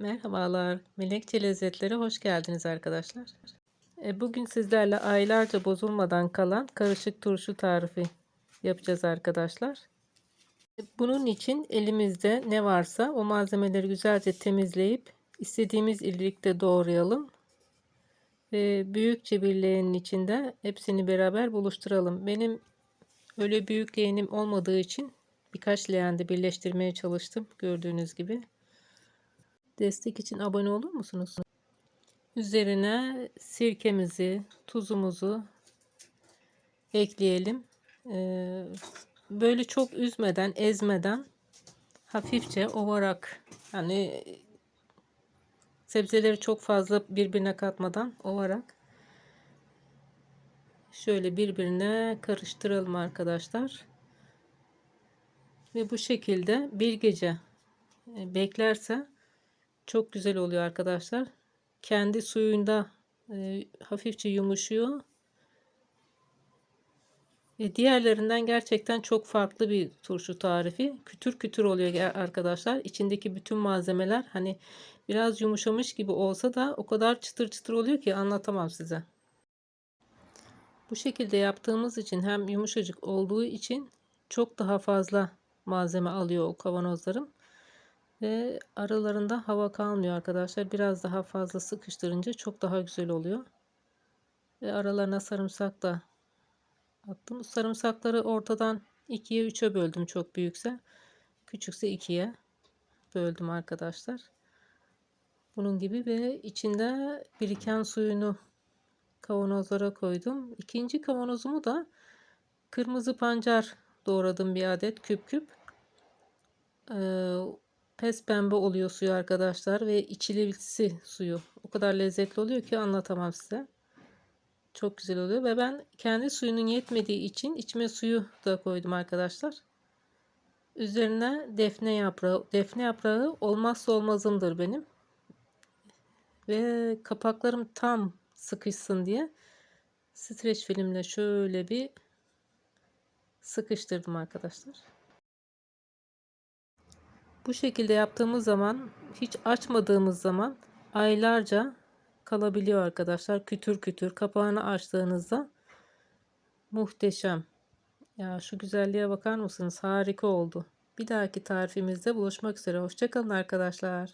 Merhabalar, Melekçe Lezzetlere hoş geldiniz arkadaşlar. E, Bugün sizlerle aylarca bozulmadan kalan karışık turşu tarifi yapacağız arkadaşlar. E, Bunun için elimizde ne varsa o malzemeleri güzelce temizleyip istediğimiz irilikte doğrayalım. Ve büyükçe bir leğenin içinde hepsini beraber buluşturalım. Benim öyle büyük leğenim olmadığı için birkaç leğende birleştirmeye çalıştım gördüğünüz gibi. Destek için abone olur musunuz? Üzerine sirkemizi, tuzumuzu ekleyelim. Ee, böyle çok üzmeden, ezmeden hafifçe ovarak yani sebzeleri çok fazla birbirine katmadan ovarak şöyle birbirine karıştıralım arkadaşlar. Ve bu şekilde bir gece e, beklerse çok güzel oluyor arkadaşlar. Kendi suyunda e, hafifçe yumuşuyor. E, diğerlerinden gerçekten çok farklı bir turşu tarifi. Kütür kütür oluyor arkadaşlar. İçindeki bütün malzemeler hani biraz yumuşamış gibi olsa da o kadar çıtır çıtır oluyor ki anlatamam size. Bu şekilde yaptığımız için hem yumuşacık olduğu için çok daha fazla malzeme alıyor o kavanozlarım. Ve aralarında hava kalmıyor arkadaşlar. Biraz daha fazla sıkıştırınca çok daha güzel oluyor. Ve aralarına sarımsak da attım. Sarımsakları ortadan 2'ye 3'e böldüm çok büyükse. Küçükse 2'ye böldüm arkadaşlar. Bunun gibi ve içinde biriken suyunu kavanozlara koydum. İkinci kavanozumu da kırmızı pancar doğradım bir adet küp küp. Ee, pes pembe oluyor suyu arkadaşlar ve içilisi suyu o kadar lezzetli oluyor ki anlatamam size. Çok güzel oluyor ve ben kendi suyunun yetmediği için içme suyu da koydum arkadaşlar. Üzerine defne yaprağı. Defne yaprağı olmazsa olmazımdır benim. Ve kapaklarım tam sıkışsın diye streç filmle şöyle bir sıkıştırdım arkadaşlar. Bu şekilde yaptığımız zaman hiç açmadığımız zaman aylarca kalabiliyor arkadaşlar. Kütür kütür kapağını açtığınızda muhteşem. Ya şu güzelliğe bakar mısınız? Harika oldu. Bir dahaki tarifimizde buluşmak üzere. Hoşçakalın arkadaşlar.